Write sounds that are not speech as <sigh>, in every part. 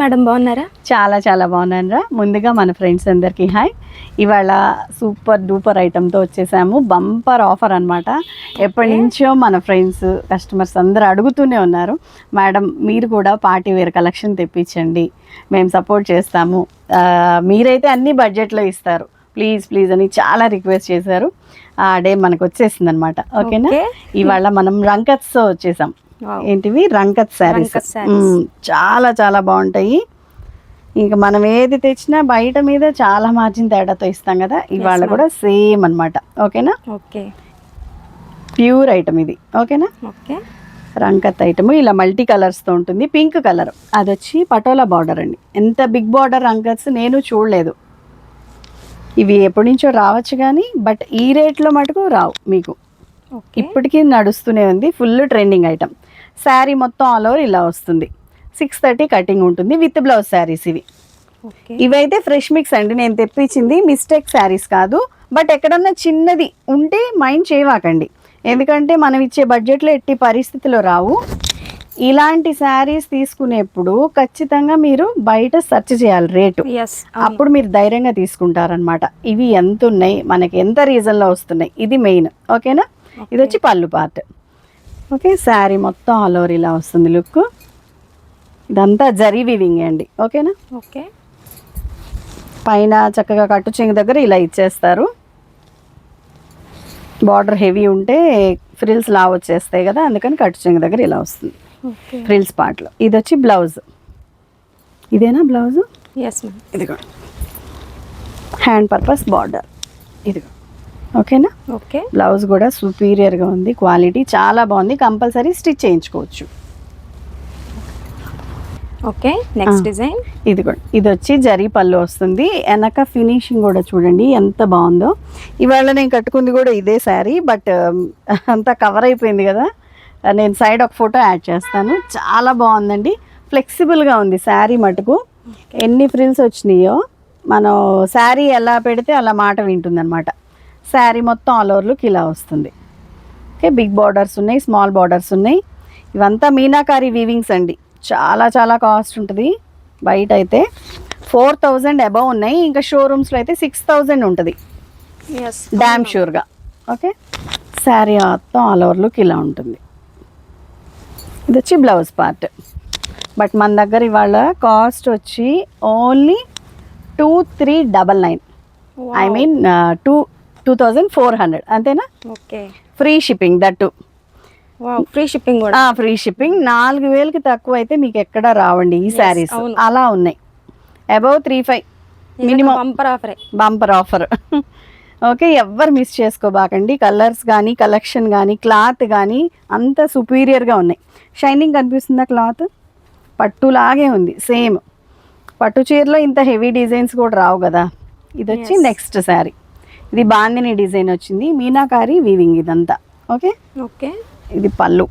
Madam బాగున్నారా? చాలా చాలా బాగున్నాను రా ముందుగా మన ఫ్రెండ్స్ అందరికీ హాయ్. ఇవాళ సూపర్ డూపర్ ఐటమ్తో వచ్చేసాము. బంపర్ ఆఫర్ అనమాట ఎప్పటి నుంచో మన ఫ్రెండ్స్ కస్టమర్స్ అందరూ అడుగుతూనే ఉన్నారు. మేడం మీరు కూడా పార్టీ వేర్ కలెక్షన్ తెప్పించండి. మేము సపోర్ట్ చేస్తాము. మీరైతే అన్ని బడ్జెట్లో ఇస్తారు. ప్లీజ్ ప్లీజ్ అని చాలా రిక్వెస్ట్ చేశారు. ఆ డే మనకు వచ్చేసింది అనమాట ఓకేనా. ఇవాళ మనం రంకత్స్తో వచ్చేసాం. ఏంటివి? రంకత్ శారీస్. చాలా చాలా బాగుంటాయి. ఇంకా మనం ఏది తెచ్చినా బయట మీద చాలా మార్జిన్ తేడాతో ఇస్తాం కదా? ఇవాళ. కూడా సేమ్ అన్నమాట. ఓకేనా? ఓకే. ప్యూర్ ఐటమ్ ఇది. ఓకేనా? ఓకే. రంకత్ ఐటమ్ ఇలా మల్టీ కలర్స్తో ఉంటుంది. పింక్ కలర్ అది వచ్చి పటోలా బార్డర్ అండి. ఎంత బిగ్ బార్డర్ రంకత్స్ నేను చూడలేదు. ఇవి ఎప్పటి నుంచో రావచ్చు కానీ బట్ ఈ రేట్లో మటుకు రావు మీకు. ఇప్పటికీ నడుస్తూనే ఉంది. ఫుల్ ట్రెండింగ్ ఐటమ్ శారీ మొత్తం ఆల్ ఓవర్ ఇలా వస్తుంది. సిక్స్ థర్టీ కటింగ్ ఉంటుంది విత్ బ్లౌజ్ శారీస్ ఇవి. ఇవైతే ఫ్రెష్ మిక్స్ అండి నేను తెప్పించింది మిస్టేక్ శారీస్ కాదు. బట్ ఎక్కడన్నా చిన్నది ఉంటే మైండ్ చేయవాకండి. ఎందుకంటే మనం ఇచ్చే బడ్జెట్లో ఎట్టి పరిస్థితిలో రావు. ఇలాంటి శారీస్ తీసుకునేప్పుడు ఖచ్చితంగా మీరు బయట సెర్చ్ చేయాలి రేటు. అప్పుడు మీరు ధైర్యంగా తీసుకుంటారనమాట ఇవి ఎంత ఉన్నాయి మనకి ఎంత రీజన్లో వస్తున్నాయి ఇది మెయిన్ ఓకేనా ఇది వచ్చి పళ్ళు పార్ట్ ఓకే శారీ మొత్తం ఆల్ ఓవర్ ఇలా వస్తుంది లుక్. ఇదంతా జరీ వివింగ్ అండి. ఓకేనా? ఓకే. పైన చక్కగా కట్టు చెంగు దగ్గర ఇలా ఇచ్చేస్తారు. బార్డర్ హెవీ ఉంటే ఫ్రిల్స్ లా వచ్చేస్తాయి కదా అందుకని కట్టు చెంగు దగ్గర ఇలా వస్తుంది. ఫ్రిల్స్ పార్ట్లో ఇది వచ్చి బ్లౌజ్. ఇదేనా బ్లౌజ్? ఎస్ మ్యామ్ ఇదిగో. Hand purpose border. ఇదిగో. ఓకేనా? ఓకే. బ్లౌజ్ కూడా సుపీరియర్గా ఉంది క్వాలిటీ చాలా బాగుంది కంపల్సరీ స్టిచ్ చేయించుకోవచ్చు. Okay next. డిజైన్. ఇది కూడా. ఇది వచ్చి జరీ పళ్ళు వస్తుంది. వెనక ఫినిషింగ్ కూడా చూడండి ఎంత బాగుందో. ఇవాళ నేను కట్టుకుంది కూడా ఇదే శారీ బట్ అంతా కవర్ అయిపోయింది కదా. నేను సైడ్ ఒక ఫోటో యాడ్ చేస్తాను. చాలా బాగుందండి. ఫ్లెక్సిబుల్గా ఉంది శారీ మటుకు. ఎన్ని ఫ్రిల్స్ వచ్చినాయో మనం శారీ ఎలా పెడితే అలా మాట వింటుందన్నమాట. శారీ మొత్తం ఆల్ ఓవర్ లుక్ ఇలా వస్తుంది. ఓకే బిగ్ బార్డర్స్ ఉన్నాయి స్మాల్ బార్డర్స్ ఉన్నాయి. ఇవంతా మీనాకారి వీవింగ్స్ అండి. చాలా చాలా కాస్ట్ ఉంటుంది. బయట అయితే ఫోర్ థౌజండ్ అబవ్ ఉన్నాయి. ఇంకా షోరూమ్స్లో అయితే సిక్స్ థౌజండ్ ఉంటుంది. డ్యామ్ షూర్గా ఓకే శారీ మొత్తం ఆల్ ఓవర్ లుక్ ఇలా ఉంటుంది. ఇది వచ్చి బ్లౌజ్ పార్ట్. బట్ మన దగ్గర ఇవాళ కాస్ట్ వచ్చి only two three double nine. I mean two two thousand four hundred అంతేనా? Okay. Free shipping that free shipping కూడా. ఫ్రీ షిప్పింగ్ నాలుగు వేలకి తక్కువ అయితే మీకు ఎక్కడ రావండి ఈ శారీస్. అలా ఉన్నాయి. Above three five minimum bumper ఆఫరే bumper offer okay ఎవ్వరు మిస్ చేసుకోబాకండి. కలర్స్ కానీ కలెక్షన్ కానీ క్లాత్ కానీ అంత సుపీరియర్గా ఉన్నాయి. షైనింగ్ కనిపిస్తుందా క్లాత్ పట్టులాగే ఉంది. సేమ్ పట్టు చీరలో ఇంత హెవీ డిజైన్స్ కూడా రావు కదా. ఇది వచ్చి. నెక్స్ట్ శారీ ఇది బాందిని డిజైన్ వచ్చింది. మీనాకారి వీవింగ్ ఇదంతా. Okay okay. ఇది పళ్ళు.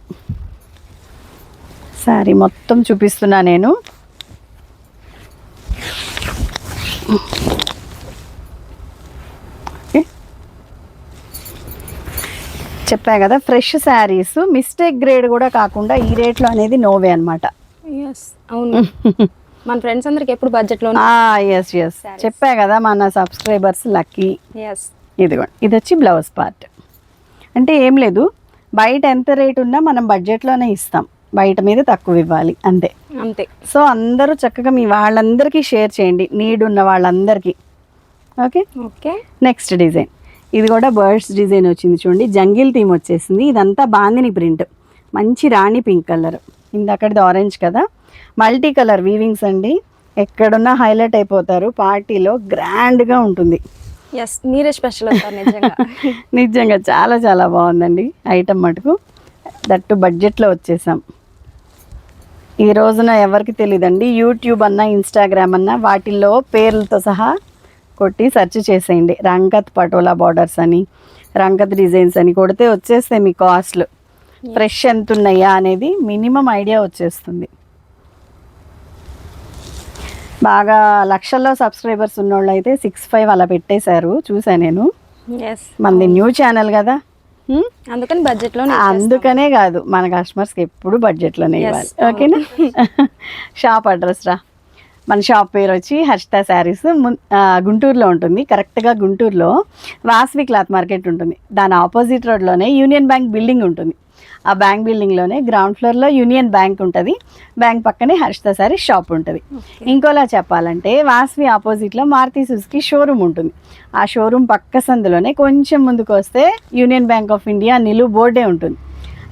శారీ మొత్తం చూపిస్తున్నా నేను. చెప్పా కదా ఫ్రెష్ శారీస్ మిస్టేక్ గ్రేడ్ కూడా కాకుండా ఈ రేట్లో అనేది నోవే అనమాట అవును. <laughs> మన ఫ్రెండ్స్ అందరికి ఎప్పుడు బడ్జెట్లో ఎస్ ఎస్ చెప్పా కదా మన సబ్స్క్రైబర్స్ లక్కీ ఎస్ ఇదిగోండి. ఇది వచ్చి బ్లౌజ్ పార్ట్ అంటే ఏం లేదు బయట ఎంత రేట్ ఉన్నా మనం బడ్జెట్లోనే ఇస్తాం. బయట మీద తక్కువ ఇవ్వాలి అంతే. అంతే. సో అందరూ చక్కగా మీ వాళ్ళందరికీ షేర్ చేయండి. నీడ్ ఉన్న వాళ్ళందరికీ. ఓకే ఓకే నెక్స్ట్ డిజైన్ ఇది కూడా బర్డ్స్ డిజైన్ వచ్చింది చూడండి. జంగిల్ థీమ్ వచ్చేసింది. ఇదంతా బాందిని ప్రింట్ మంచి రాణి పింక్ కలర్ ఇందక్కడిది ఆరెంజ్ కదా. మల్టీ కలర్ వీవింగ్స్ అండి. ఎక్కడున్నా హైలైట్ అయిపోతారు. పార్టీలో గ్రాండ్గా ఉంటుంది. ఎస్ మీరే స్పెషల్ <laughs> నిజంగా. చాలా చాలా బాగుందండి. ఐటమ్ మటుకు. దట్టు బడ్జెట్లో వచ్చేసాం. ఈ రోజున ఎవరికి తెలియదండి యూట్యూబ్ అన్నా ఇన్స్టాగ్రామ్ అన్నా వాటిల్లో పేర్లతో సహా కొట్టి సెర్చ్ చేసేయండి. రంగత్ పటోలా బార్డర్స్ అని రంగత్ డిజైన్స్ అని కొడితే వచ్చేస్తాయి మీ కాస్ట్లు. ఫ్రెష్ ఎంత ఉన్నాయా అనేది మినిమం ఐడియా వచ్చేస్తుంది. బాగా లక్షల్లో సబ్స్క్రైబర్స్ ఉన్నోళ్ళు అయితే సిక్స్ ఫైవ్ అలా పెట్టేశారు చూసా నేను. మనది న్యూ ఛానల్ కదా. హ్మ్? అందుకని బడ్జెట్లో అందుకనే కాదు మన కస్టమర్స్కి ఎప్పుడు బడ్జెట్లోనే Yes, ఇవ్వాలి. ఓకేనా? <laughs> షాప్ అడ్రస్ రా. మన షాప్ పేరు వచ్చి హర్షిత శారీస్ గుంటూరులో ఉంటుంది. కరెక్ట్గా గుంటూరులో వాసవి క్లాత్ మార్కెట్ ఉంటుంది. దాని ఆపోజిట్ రోడ్లోనే యూనియన్ బ్యాంక్ బిల్డింగ్ ఉంటుంది. ఆ బ్యాంక్ బిల్డింగ్లోనే గ్రౌండ్ ఫ్లోర్లో యూనియన్ బ్యాంక్ ఉంటుంది. బ్యాంక్ పక్కనే హర్షిత శారీస్ షాప్ ఉంటుంది. ఇంకోలా చెప్పాలంటే వాసవి ఆపోజిట్లో మారుతి సుజుకి షోరూమ్ ఉంటుంది. ఆ షోరూమ్ పక్క సందులోనే కొంచెం ముందుకు వస్తే యూనియన్ బ్యాంక్ ఆఫ్ ఇండియా నిలువు బోర్డే ఉంటుంది.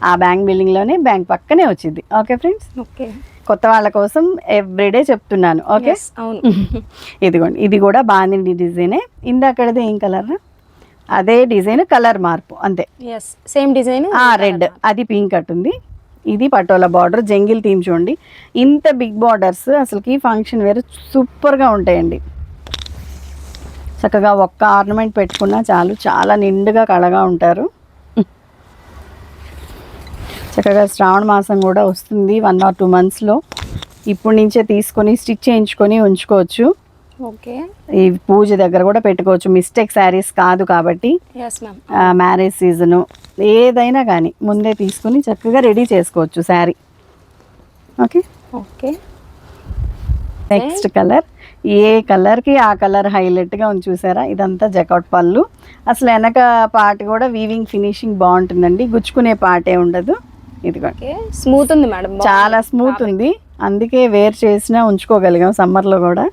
ఆ బ్యాంక్ బిల్డింగ్లోనే బ్యాంక్ పక్కనే వచ్చింది. Okay friends? ఓకే. కొత్త వాళ్ళ కోసం ఎవ్రీడే చెప్తున్నాను. ఓకే? అవును. <laughs> ఇదిగోండి ఇది కూడా బాగుంది డిజైనే. ఇందాకడది ఏం కలర్ అదే డిజైన్ కలర్ మార్పు అంతే. సేమ్ డిజైన్ రెడ్ అది పింక్ అట్టుంది ఇది పటోలా బార్డర్ జంగిల్ థీమ్ చూడండి. ఇంత బిగ్ బార్డర్స్ అసలుకి ఫంక్షన్ వేరు సూపర్గా ఉంటాయండి. చక్కగా ఒక్క ఆర్నమెంట్ పెట్టుకున్నా చాలు చాలా నిండుగా కళగా ఉంటారు. చక్కగా శ్రావణ మాసం కూడా వస్తుంది వన్ ఆర్ టూ మంత్స్లో. ఇప్పటి నుంచే తీసుకొని స్టిచ్ చేయించుకొని ఉంచుకోవచ్చు. ఈ పూజ దగ్గర కూడా పెట్టుకోవచ్చు. మిస్టేక్ శారీస్ కాదు కాబట్టి. మ్యారేజ్ సీజను ఏదైనా కానీ ముందే తీసుకుని చక్కగా రెడీ చేసుకోవచ్చు saree. Okay? Okay. Next colour ఏ కలర్కి ఆ కలర్ హైలైట్గా ఉంది చూసారా? ఇదంతా జకౌట్ పళ్ళు. అసలు వెనక పార్ట్ కూడా వీవింగ్ ఫినిషింగ్ బాగుంటుందండి. గుచ్చుకునే పార్టే ఉండదు. ఇదిగోండి ఓకే స్మూత్ ఉంది మేడం. చాలా స్మూత్ ఉంది. అందుకే వేర్ చేసినా ఉంచుకోగలిగాం సమ్మర్లో కూడా.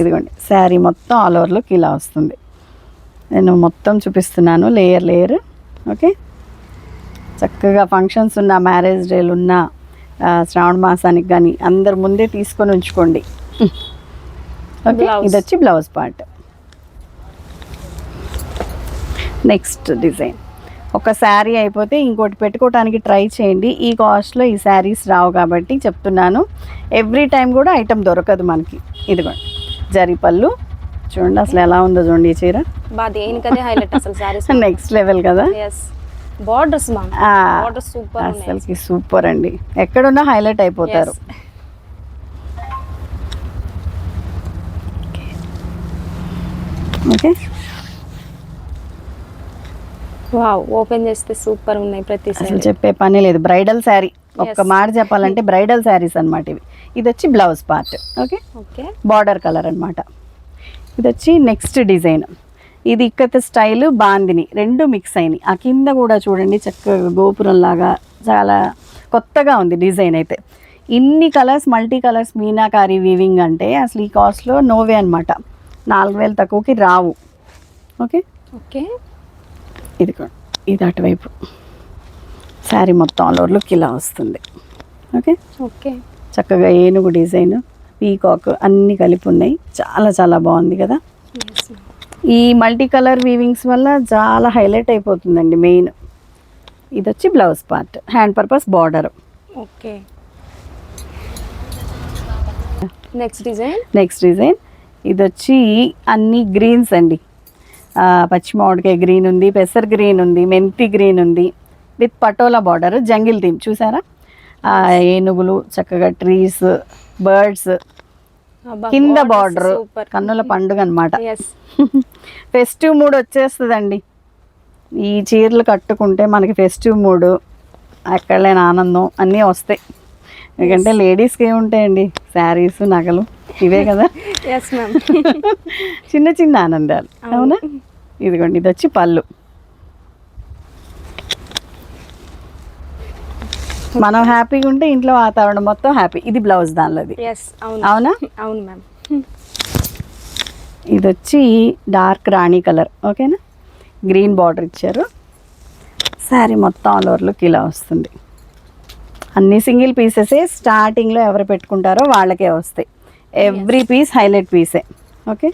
ఇదిగోండి శారీ మొత్తం ఆల్ ఓవర్ లుక్ ఇలా వస్తుంది. నేను మొత్తం చూపిస్తున్నాను లేయర్ లేయర్ ఓకే? చక్కగా ఫంక్షన్స్ ఉన్న మ్యారేజ్ డేలు ఉన్న శ్రావణ మాసానికి కానీ అందరు ముందే తీసుకొని ఉంచుకోండి. ఓకే. ఇది వచ్చి బ్లౌజ్ పార్ట్. Next design. ఒక శారీ అయిపోతే ఇంకోటి పెట్టుకోవడానికి ట్రై చేయండి. ఈ కాస్ట్లో ఈ శారీస్ రావు కాబట్టి చెప్తున్నాను. ఎవ్రీ టైం కూడా ఐటమ్ దొరకదు మనకి. ఇదిగోండి జరి పళ్ళు. చూడండి అసలు ఎలా ఉందో చూడండి ఈ చీర. హైలైట్ అసలు నెక్స్ట్ లెవెల్ కదా? బార్డర్స్ సూపర్ అసలుకి సూపర్ అండి. ఎక్కడున్నా హైలైట్ అయిపోతారు. ఓకే వావ్ ఓపెన్ చేస్తే సూపర్ ఉన్నాయి ప్రతి అసలు చెప్పే పని లేదు. Bridal saree. ఒక్క. మాట చెప్పాలంటే <laughs> బ్రైడల్ శారీస్ అన్నమాట ఇవి. ఇది వచ్చి blouse part okay? Okay. Border colour అన్నమాట. ఇది వచ్చి నెక్స్ట్ డిజైన్. ఇది ఇక్కత స్టైల్ బాందిని. రెండు మిక్స్ అయినాయి. ఆ కింద కూడా చూడండి చక్కగా గోపురం లాగా చాలా కొత్తగా ఉంది డిజైన్ అయితే. ఇన్ని colours multi colours meenakari weaving అంటే అసలు ఈ కాస్ట్లో నోవే అనమాట నాలుగు వేలు తక్కువకి రావు. ఓకే? ఓకే. ఇది ఇది అటువైపు. శారీ మొత్తం ఆల్ ఓవర్ లుక్ ఇలా వస్తుంది. Okay okay. చక్కగా ఏనుగు డిజైన్ పీకాక్ అన్నీ కలిపి ఉన్నాయి. చాలా చాలా బాగుంది కదా? ఈ మల్టీ కలర్ వీవింగ్స్ వల్ల చాలా హైలైట్ అయిపోతుందండి మెయిన్ ఇది వచ్చి blouse part hand purpose border okay. Next design next design ఇది వచ్చి అన్ని గ్రీన్స్ అండి. పచ్చి మామిడికాయ గ్రీన్ ఉంది పెసర్ గ్రీన్ ఉంది మెంతి గ్రీన్ ఉంది with patola border jungle theme. చూసారా? ఆ, ఏనుగులు చక్కగా ట్రీస్ బర్డ్స్ కింద బార్డర్ కన్నుల పండుగ అనమాట ఫెస్టివ్ మూడ్ <laughs> వచ్చేస్తుందండి. ఈ చీరలు కట్టుకుంటే మనకి ఫెస్టివ్ మూడ్ ఎక్కడలేని ఆనందం అన్నీ వస్తాయి. ఎందుకంటే లేడీస్కి ఏముంటాయండి శారీస్ నగలు ఇవే కదా? ఎస్ మ్యామ్ <laughs> చిన్న చిన్న ఆనందాలు అవునా. ఇదిగోండి ఇది వచ్చి పళ్ళు. మనం హ్యాపీగా ఉంటే ఇంట్లో వాతావరణం మొత్తం హ్యాపీ. ఇది బ్లౌజ్ దానిలోది. ఎస్ అవును. అవునా? మ్యామ్ ఇది వచ్చి డార్క్ రాణి కలర్ ఓకేనా గ్రీన్ బార్డర్ ఇచ్చారు. శారీ మొత్తం ఆల్ ఓవర్ లుక్ ఇలా వస్తుంది. అన్ని సింగిల్ పీసెసే స్టార్టింగ్లో ఎవరు పెట్టుకుంటారో వాళ్ళకే వస్తాయి. ఎవ్రీ పీస్ హైలైట్ పీసే. ఓకే?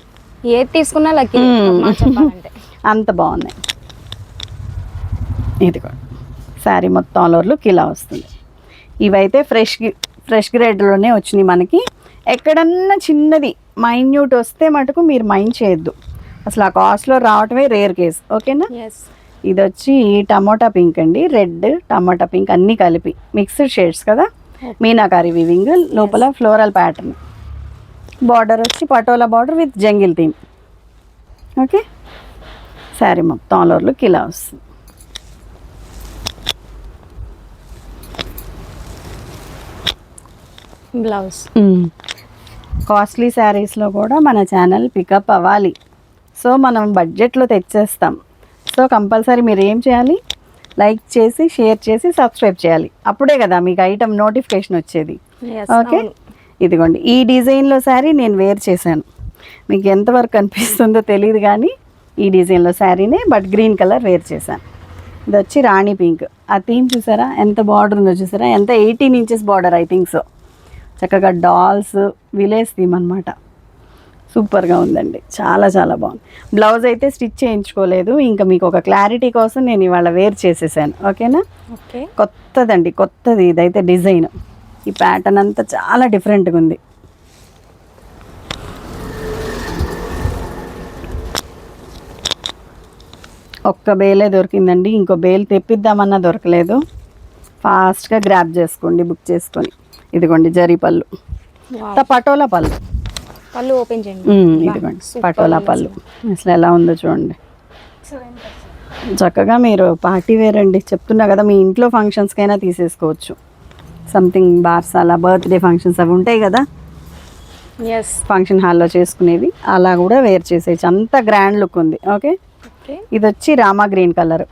ఏది తీసుకున్నా లక్కీ. <laughs> అంత బాగున్నాయి. ఇది కూడా శారీ మొత్తం ఆల్ ఓవర్ లుక్ ఇలా వస్తుంది. ఇవైతే ఫ్రెష్ ఫ్రెష్ గ్రేడ్లోనే వచ్చినాయి మనకి. ఎక్కడన్నా చిన్నది మైన్యూట్ వస్తే మటుకు మీరు మైండ్ చేయొద్దు. అసలు ఆ కాస్ట్లో రావటమే రేర్ కేస్. ఓకేనా? ఇది వచ్చి టమోటా పింక్ అండి. రెడ్ టమోటా పింక్ అన్నీ కలిపి. మిక్స్డ్ షేడ్స్ కదా? మీనాకారి వివింగ్ లోపల ఫ్లోరల్ ప్యాటర్న్. బార్డర్ వచ్చి patola border with jungle theme. Okay? Saree మొత్తం ఆల్ ఓవర్ లుక్ ఇలా వస్తుంది. బ్లౌజ్. కాస్ట్లీ శారీస్లో కూడా మన ఛానల్ పికప్ అవ్వాలి. సో మనం బడ్జెట్లో తెచ్చేస్తాం. సో కంపల్సరీ మీరు ఏం చేయాలి? లైక్ చేసి షేర్ చేసి సబ్స్క్రైబ్ చేయాలి. అప్పుడే కదా మీకు ఐటమ్ నోటిఫికేషన్ వచ్చేది. ఓకే. ఇదిగోండి. ఈ డిజైన్లో శారీ నేను వేర్ చేశాను. మీకు ఎంతవరకు కనిపిస్తుందో తెలియదు కానీ ఈ డిజైన్లో శారీనే బట్ గ్రీన్ కలర్ వేర్ చేశాను. ఇది వచ్చి రాణి పింక్. ఆ థీమ్ చూసారా? ఎంత బార్డర్ ఉందో చూసారా? ఎంత eighteen inches border I think so. చక్కగా డాల్స్ విలేజ్ థీమ్ అనమాట సూపర్గా ఉందండి. చాలా చాలా బాగుంది. బ్లౌజ్ అయితే స్టిచ్ చేయించుకోలేదు. ఇంకా మీకు ఒక క్లారిటీ కోసం నేను ఇవాళ వేర్ చేసేసాను. ఓకేనా? ఓకే. కొత్తదండి కొత్తది ఇదైతే డిజైన్. ఈ ప్యాటర్న్ అంతా చాలా డిఫరెంట్గా ఉంది. ఒక్క బేలే దొరికిందండి. ఇంకో బేల్ తెప్పిద్దామన్నా దొరకలేదు. ఫాస్ట్గా గ్రాప్ చేసుకోండి బుక్ చేసుకొని. ఇదిగోండి జరీ పళ్ళు. పటోలా పళ్ళు. పళ్ళు ఓపెన్ చేయండి. ఇదిగోండి పటోలా పళ్ళు. అసలు ఎలా ఉందో చూడండి. చక్కగా మీరు పార్టీ వేర్ అండి. చెప్తున్నా కదా మీ ఇంట్లో ఫంక్షన్స్కైనా తీసేసుకోవచ్చు. సంథింగ్ బార్సాల బర్త్డే ఫంక్షన్స్ అవి ఉంటాయి కదా? ఎస్ ఫంక్షన్ హాల్లో చేసుకునేవి. అలా కూడా వేర్ చేసేయచ్చు. అంత గ్రాండ్ లుక్ ఉంది ఓకే? ఓకే. ఇది వచ్చి రామా గ్రీన్ కలర్.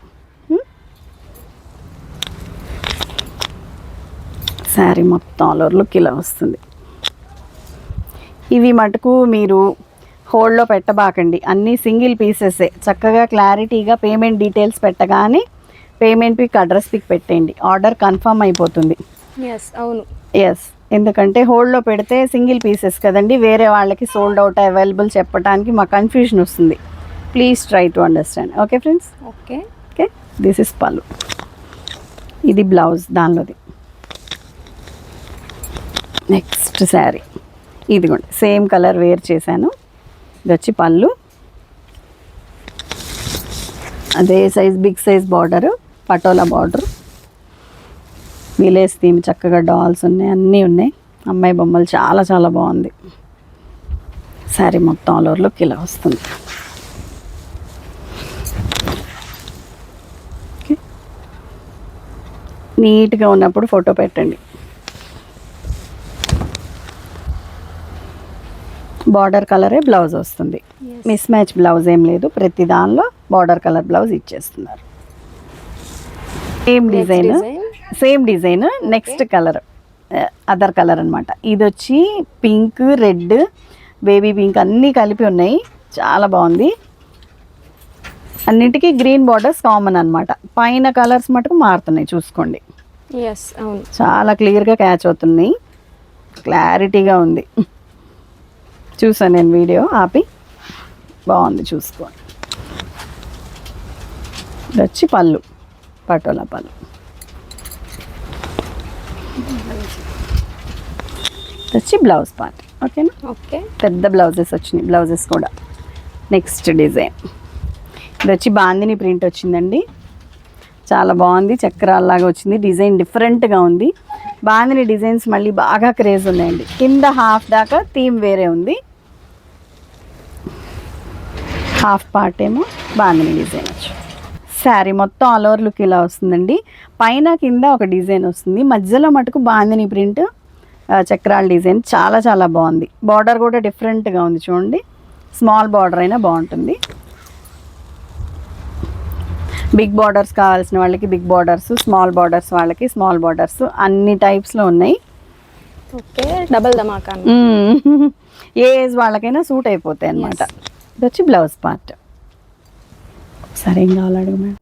శారీ మొత్తం ఆల్ ఓవర్ లుక్ ఇలా వస్తుంది. ఇవి మటుకు మీరు హోల్డ్లో పెట్టబాకండి. అన్నీ సింగిల్ పీసెసే. చక్కగా క్లారిటీగా పేమెంట్ డీటెయిల్స్ పెట్టగానే పేమెంట్ పిక్ అడ్రస్ పిక్ పెట్టండి ఆర్డర్ కన్ఫర్మ్ అయిపోతుంది. ఎస్ అవును. ఎస్ ఎందుకంటే హోల్డ్లో పెడితే సింగిల్ పీసెస్ కదండి. వేరే వాళ్ళకి సోల్డ్ అవుట్ అవైలబుల్ చెప్పడానికి మా కన్ఫ్యూజన్ వస్తుంది. Please try to understand okay friends okay okay this is పళ్ళు ఇది బ్లౌజ్ దానిలోది. నెక్స్ట్ శారీ ఇదిగోండి సేమ్ కలర్ వేర్ చేశాను. ఇది వచ్చి పళ్ళు. అదే size big size border patola border. Village theme చక్కగా డాల్స్ ఉన్నాయి అన్నీ ఉన్నాయి. అమ్మాయి బొమ్మలు చాలా చాలా బాగుంది. శారీ మొత్తం ఆల్ ఓవర్ ఇలా వస్తుంది. నీట్గా ఉన్నప్పుడు ఫోటో పెట్టండి. బార్డర్ కలరే బ్లౌజ్ వస్తుంది. మిస్ మ్యాచ్ బ్లౌజ్ ఏం లేదు. ప్రతి దానిలో బార్డర్ కలర్ బ్లౌజ్ ఇచ్చేస్తున్నారు. Same design. Same design next colour other colour అనమాట ఇది వచ్చి పింక్ రెడ్ బేబీ పింక్ అన్నీ కలిపి ఉన్నాయి. చాలా బాగుంది. అన్నిటికీ గ్రీన్ బార్డర్స్ కామన్ అన్నమాట. పైన కలర్స్ మటుకు మారుతున్నాయి. చూసుకోండి. చాలా క్లియర్గా క్యాచ్ అవుతున్నాయి. క్లారిటీగా ఉంది. చూసాను నేను వీడియో ఆపి. బాగుంది చూసుకోండి వచ్చి పళ్ళు పటోలా పళ్ళు. వచ్చి బ్లౌజ్ పార్ట్ ఓకేనా? ఓకే. పెద్ద బ్లౌజెస్ వచ్చినాయి బ్లౌజెస్ కూడా. Next design. ఇది వచ్చి బాందిని ప్రింట్ వచ్చిందండి. చాలా బాగుంది చక్రాల్లాగా వచ్చింది డిజైన్ డిఫరెంట్గా ఉంది. బాందిని డిజైన్స్ మళ్ళీ బాగా క్రేజ్ ఉన్నాయండి. కింద హాఫ్ దాకా థీమ్ వేరే ఉంది. హాఫ్ పార్ట్ ఏమో బాందిని డిజైన్ వచ్చి శారీ మొత్తం ఆల్ ఓవర్ లుక్ ఇలా వస్తుందండి. పైన కింద ఒక డిజైన్ వస్తుంది. మధ్యలో మటుకు బాందిని ప్రింట్ చక్రాల డిజైన్ చాలా చాలా బాగుంది. బార్డర్ కూడా డిఫరెంట్గా ఉంది చూడండి. స్మాల్ బార్డర్ అయినా బాగుంటుంది. బిగ్ బార్డర్స్ కావాల్సిన వాళ్ళకి బిగ్ బార్డర్స్ స్మాల్ బార్డర్స్ వాళ్ళకి స్మాల్ బార్డర్స్ అన్ని టైప్స్లో ఉన్నాయి. ఓకే డబల్ ధమాకా. <laughs> ఏ ఏజ్ వాళ్ళకైనా సూట్ అయిపోతాయి అన్నమాట. ఇది వచ్చి బ్లౌజ్ పార్ట్. ఒకసారి ఏం కావాలి అడుగు మేడం.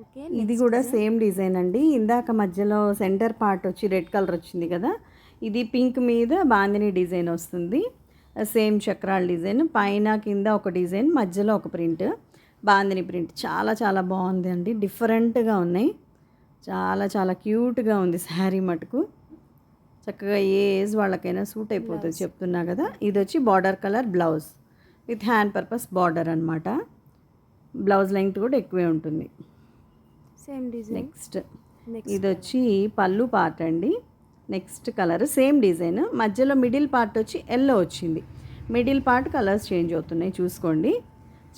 ఓకే ఇది కూడా సేమ్ డిజైన్ అండి. ఇందాక మధ్యలో సెంటర్ పార్ట్ వచ్చి రెడ్ కలర్ వచ్చింది కదా ఇది పింక్ మీద బాందిని డిజైన్ వస్తుంది. సేమ్ చక్రాల డిజైన్ పైన కింద ఒక డిజైన్ మధ్యలో ఒక ప్రింట్ బాందిని ప్రింట్. చాలా చాలా బాగుంది అండి. డిఫరెంట్గా ఉన్నాయి. చాలా చాలా క్యూట్గా ఉంది శారీ మటుకు. చక్కగా ఏ ఏజ్ వాళ్ళకైనా సూట్ అయిపోతుంది చెప్తున్నా కదా ఇది వచ్చి border colour blouse. With hand purpose border అనమాట బ్లౌజ్ లెంగ్త్ కూడా ఎక్కువే ఉంటుంది. Same design next. ఇది వచ్చి పళ్ళు పార్ట్ అండి. Next colour same design. మధ్యలో మిడిల్ పార్ట్ వచ్చి ఎల్లో వచ్చింది. మిడిల్ పార్ట్ కలర్స్ చేంజ్ అవుతున్నాయి చూసుకోండి.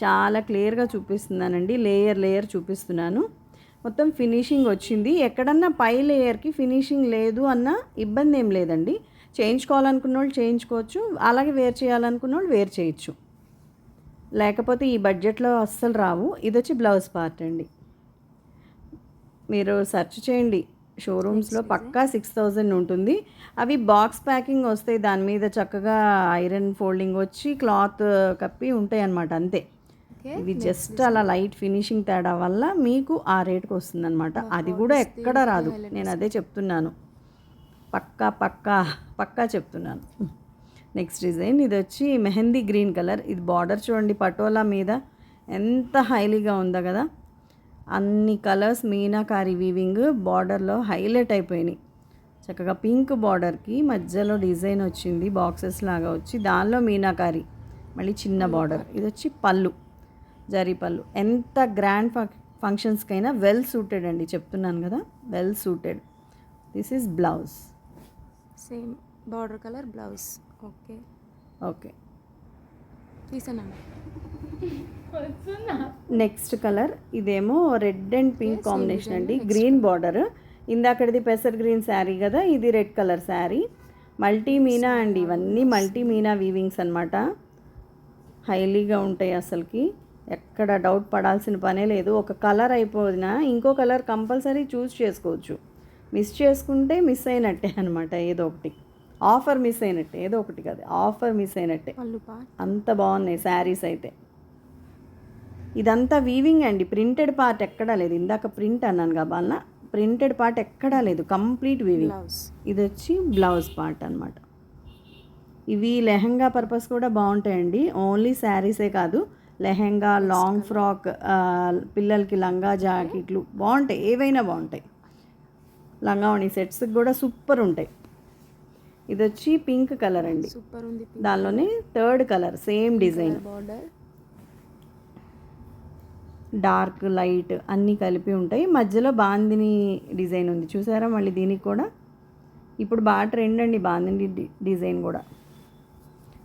చాలా క్లియర్గా చూపిస్తున్నానండి. లేయర్ లేయర్ చూపిస్తున్నాను. మొత్తం ఫినిషింగ్ వచ్చింది. ఎక్కడన్నా పై లేయర్కి ఫినిషింగ్ లేదు అన్న ఇబ్బంది ఏం లేదండి. చేయించుకోవాలనుకున్న వాళ్ళు చేయించుకోవచ్చు. అలాగే వేర్ చేయాలనుకున్న వాళ్ళు వేర్ చేయొచ్చు. లేకపోతే ఈ బడ్జెట్లో అస్సలు రావు. ఇది వచ్చి బ్లౌజ్ పార్ట్ అండి. మీరు సెర్చ్ చేయండి. షోరూమ్స్లో పక్కా సిక్స్ థౌజండ్ ఉంటుంది. అవి బాక్స్ ప్యాకింగ్ వస్తాయి. దాని మీద చక్కగా ఐరన్ ఫోల్డింగ్ వచ్చి క్లాత్ కప్పి ఉంటాయి అన్నమాట అంతే. ఇవి జస్ట్ అలా లైట్ ఫినిషింగ్ తేడా వల్ల మీకు ఆ రేట్కి వస్తుంది అనమాట అది కూడా ఎక్కడ రాదు. నేను అదే చెప్తున్నాను. పక్కా పక్కా పక్కా చెప్తున్నాను. నెక్స్ట్ డిజైన్ ఇది వచ్చి మెహందీ గ్రీన్ కలర్. ఇది బార్డర్ చూడండి పటోలా మీద. ఎంత హైలీగా ఉందో కదా. అన్ని కలర్స్ మీనాకారి వీవింగ్ బార్డర్లో హైలైట్ అయిపోయినాయి. చక్కగా పింక్ బార్డర్కి మధ్యలో డిజైన్ వచ్చింది బాక్సెస్ లాగా వచ్చి. దానిలో మీనాకారి మళ్ళీ చిన్న బార్డర్. ఇది వచ్చి పళ్ళు జరీ పళ్ళు. ఎంత గ్రాండ్ ఫంక్షన్స్కైనా వెల్ సూటెడ్ అండి చెప్తున్నాను కదా. Well suited this is blouse same border colour blouse okay. Okay. తీసాను? నెక్స్ట్ కలర్ ఇదేమో రెడ్ అండ్ పింక్ కాంబినేషన్ అండి. Green border. ఇందాకటిది పెసర్ గ్రీన్ శారీ కదా ఇది రెడ్ కలర్ శారీ. మల్టీ మీనా అండి ఇవన్నీ మల్టీ మీనా వీవింగ్స్ అనమాట హైలీగా ఉంటాయి అసలుకి. ఎక్కడ డౌట్ పడాల్సిన పనే లేదు. ఒక కలర్ అయిపోయినా ఇంకో కలర్ కంపల్సరీ చూస్ చేసుకోవచ్చు. మిస్ చేసుకుంటే మిస్ అయినట్టే అనమాట ఏదో ఒకటి. ఆఫర్ మిస్ అయినట్టే ఏదో ఒకటి కాదు ఆఫర్ మిస్ అయినట్టే. అంత బాగున్నాయి శారీస్ అయితే. ఇదంతా వీవింగ్ అండి ప్రింటెడ్ పార్ట్ ఎక్కడా లేదు. ఇందాక ప్రింట్ అన్నాను కాబన్న ప్రింటెడ్ పార్ట్ ఎక్కడా లేదు కంప్లీట్ వీవింగ్ ఇది వచ్చి బ్లౌజ్ పార్ట్ అనమాట ఇవి లెహంగా పర్పస్ కూడా బాగుంటాయండి ఓన్లీ శారీసే కాదు లెహంగా లాంగ్ ఫ్రాక్ పిల్లలకి లంగా జాకెట్లు బాగుంటాయి ఏవైనా బాగుంటాయి. లంగావణి సెట్స్కి కూడా సూపర్ ఉంటాయి. ఇది వచ్చి పింక్ కలర్ అండి. సూపర్ ఉంది దానిలోనే third colour same design. Border. Dark light అన్నీ కలిపి ఉంటాయి. మధ్యలో బాందిని డిజైన్ ఉంది. చూసారా మళ్ళీ దీనికి కూడా? ఇప్పుడు బాగా ట్రెండ్ అండి బాందిని డి- డిజైన్ కూడా.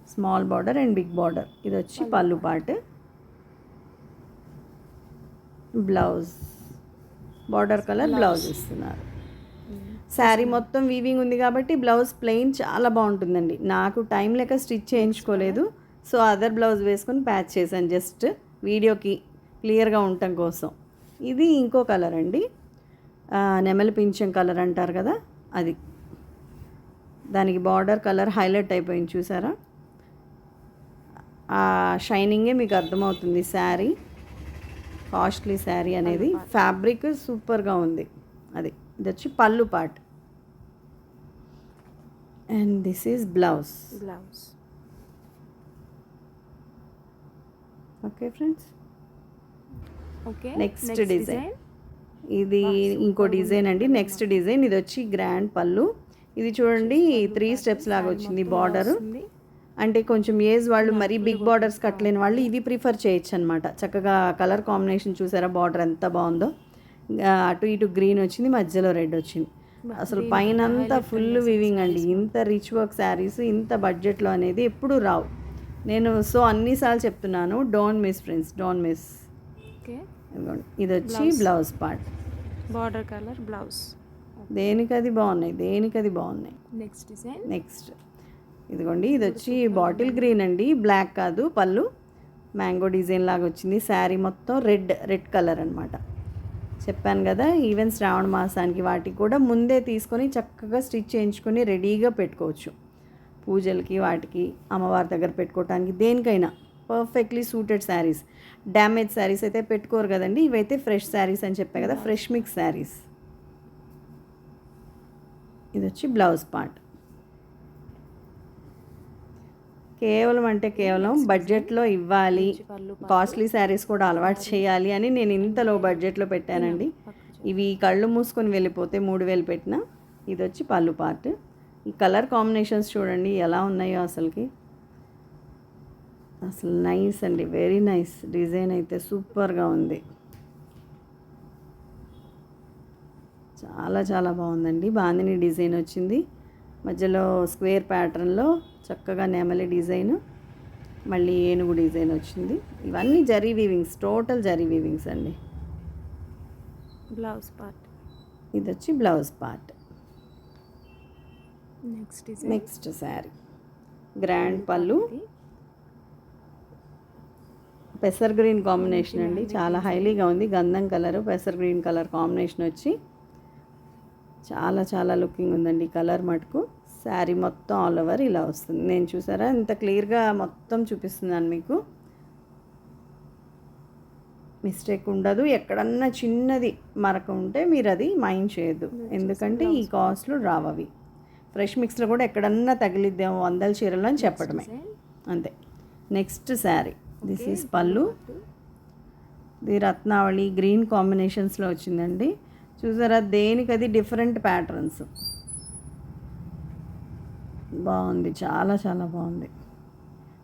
Small border and big border. ఇది వచ్చి పళ్ళు part blouse. Border colour blouse ఇస్తున్నారు. శారీ మొత్తం వీవింగ్ ఉంది కాబట్టి బ్లౌజ్ ప్లెయిన్ చాలా బాగుంటుందండి. నాకు టైం లేక స్టిచ్ చేయించుకోలేదు. సో అదర్ బ్లౌజ్ వేసుకొని ప్యాచ్ చేశాను. జస్ట్ వీడియోకి క్లియర్గా ఉండటం కోసం. ఇది ఇంకో కలర్ అండి. నెమలి పింఛం కలర్ అంటారు కదా అది. దానికి బార్డర్ కలర్ హైలైట్ అయిపోయింది చూసారా? ఆ షైనింగే మీకు అర్థమవుతుంది శారీ. కాస్ట్లీ శారీ అనేది. ఫ్యాబ్రిక్ సూపర్గా ఉంది. అది. ఇది వచ్చి పళ్ళు part and this is blouse blouse okay friends okay next design ఇది ఇంకో డిజైన్ అండి. నెక్స్ట్ డిజైన్ ఇది వచ్చి గ్రాండ్ పళ్ళు ఇది చూడండి త్రీ స్టెప్స్ లాగా వచ్చింది బార్డర్ అంటే కొంచెం ఏజ్ వాళ్ళు మరీ బిగ్ బార్డర్స్ కట్టలేని వాళ్ళు ఇవి ప్రిఫర్ చేయొచ్చు అనమాట చక్కగా కలర్ కాంబినేషన్ చూసారా? బార్డర్ ఎంత బాగుందో. అటు ఇటు గ్రీన్ వచ్చింది మధ్యలో రెడ్ వచ్చింది. అసలు పైన అంతా ఫుల్ వివింగ్ అండి. ఇంత రిచ్ వర్క్ శారీస్ ఇంత బడ్జెట్లో అనేది ఎప్పుడు రావు. నేను సో అన్నిసార్లు చెప్తున్నాను don't miss friends don't miss ఇది వచ్చి blouse part border colour blouse దేనికది బాగున్నాయి? దేనికది బాగున్నాయి? నెక్స్ట్ డిజైన్ నెక్స్ట్ ఇదిగోండి ఇది వచ్చి బాటిల్ గ్రీన్ అండి. బ్లాక్ కాదు పళ్ళు. మ్యాంగో డిజైన్ లాగా వచ్చింది. శారీ మొత్తం రెడ్ రెడ్ కలర్ అనమాట చెప్పాను కదా ఈవెన్ శ్రావణ మాసానికి వాటికి కూడా ముందే తీసుకొని చక్కగా స్టిచ్ చేయించుకొని రెడీగా పెట్టుకోవచ్చు. పూజలకి వాటికి అమ్మవారి దగ్గర పెట్టుకోవటానికి దేనికైనా. Perfectly suited sarees damage sarees అయితే పెట్టుకోరు కదండి ఇవైతే ఫ్రెష్ శారీస్ అని చెప్పాను కదా ఫ్రెష్ మిక్స్ శారీస్ ఇది వచ్చి బ్లౌజ్ పార్ట్. కేవలం అంటే కేవలం బడ్జెట్లో ఇవ్వాలి. కాస్ట్లీ శారీస్ కూడా అలవాటు చేయాలి అని నేను ఇంత లో బడ్జెట్లో పెట్టానండి. ఇవి కళ్ళు మూసుకొని వెళ్ళిపోతే మూడు వేలు పెట్టిన ఇది వచ్చి పళ్ళు పార్ట్ ఈ కలర్ కాంబినేషన్స్ చూడండి ఎలా ఉన్నాయో అసలుకి. అసలు నైస్ అండి. వెరీ నైస్ డిజైన్ అయితే సూపర్గా ఉంది. చాలా చాలా బాగుందండి. బాందిని డిజైన్ వచ్చింది. మధ్యలో స్క్వేర్ ప్యాటర్న్లో చక్కగా నెమలి డిజైన్ మళ్ళీ ఏనుగు డిజైన్ వచ్చింది. ఇవన్నీ zari weavings total zari weavings అండి. Blouse part. ఇది వచ్చి blouse part. Next next saree. Grand పళ్ళు. పెసర్ గ్రీన్ కాంబినేషన్ అండి. చాలా హైలీగా ఉంది. గంధం కలర్ పెసర్ గ్రీన్ కలర్ కాంబినేషన్ వచ్చి చాలా చాలా లుకింగ్ ఉందండి కలర్ మటుకు. శారీ మొత్తం ఆల్ ఓవర్ ఇలా వస్తుంది. నేను చూసారా? ఇంత క్లియర్గా మొత్తం చూపిస్తున్నాను మీకు. మిస్టేక్ ఉండదు. ఎక్కడన్నా చిన్నది మరక ఉంటే మీరు అది మైండ్ చేయొద్దు. ఎందుకంటే ఈ కాస్ట్లు రావు అవి. ఫ్రెష్ మిక్స్లో కూడా ఎక్కడన్నా తగిలిద్దాము. వందల చీరలు అని చెప్పడమే. అంతే. నెక్స్ట్ శారీ. దిస్ ఈస్ పళ్ళు ఇది రత్నావళి గ్రీన్ కాంబినేషన్స్లో వచ్చిందండి. చూసారా? దేనికి అది డిఫరెంట్ ప్యాటర్న్స్ బాగుంది చాలా చాలా బాగుంది.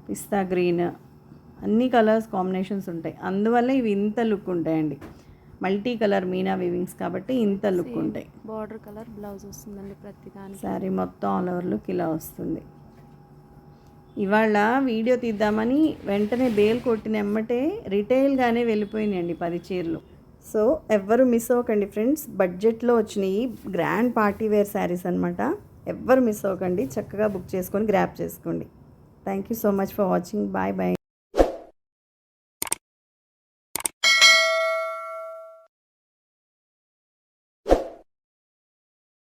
పిస్తా గ్రీన్ అన్ని కలర్స్ కాంబినేషన్స్ ఉంటాయి. అందువల్ల ఇవి ఇంత లుక్ ఉంటాయండి. మల్టీ కలర్ మీనా వివింగ్స్ కాబట్టి ఇంత లుక్ ఉంటాయి. బార్డర్ కలర్ బ్లౌజ్ వస్తుందండి ప్రతి దానికి. శారీ మొత్తం ఆల్ ఓవర్ లుక్ ఇలా వస్తుంది. ఇవాళ వీడియో తీద్దామని వెంటనే బేల్ కొట్టిన ఎమ్మటే రిటైల్గానే వెళ్ళిపోయినాయండి పది చీరలు. సో ఎవ్వరు మిస్ అవ్వకండి ఫ్రెండ్స్. బడ్జెట్లో వచ్చినాయి గ్రాండ్ పార్టీ వేర్ శారీస్ అనమాట ఎవ్వరు మిస్ అవ్వకండి. చక్కగా బుక్ చేసుకొని గ్రాప్ చేసుకోండి. Thank you so much for watching bye bye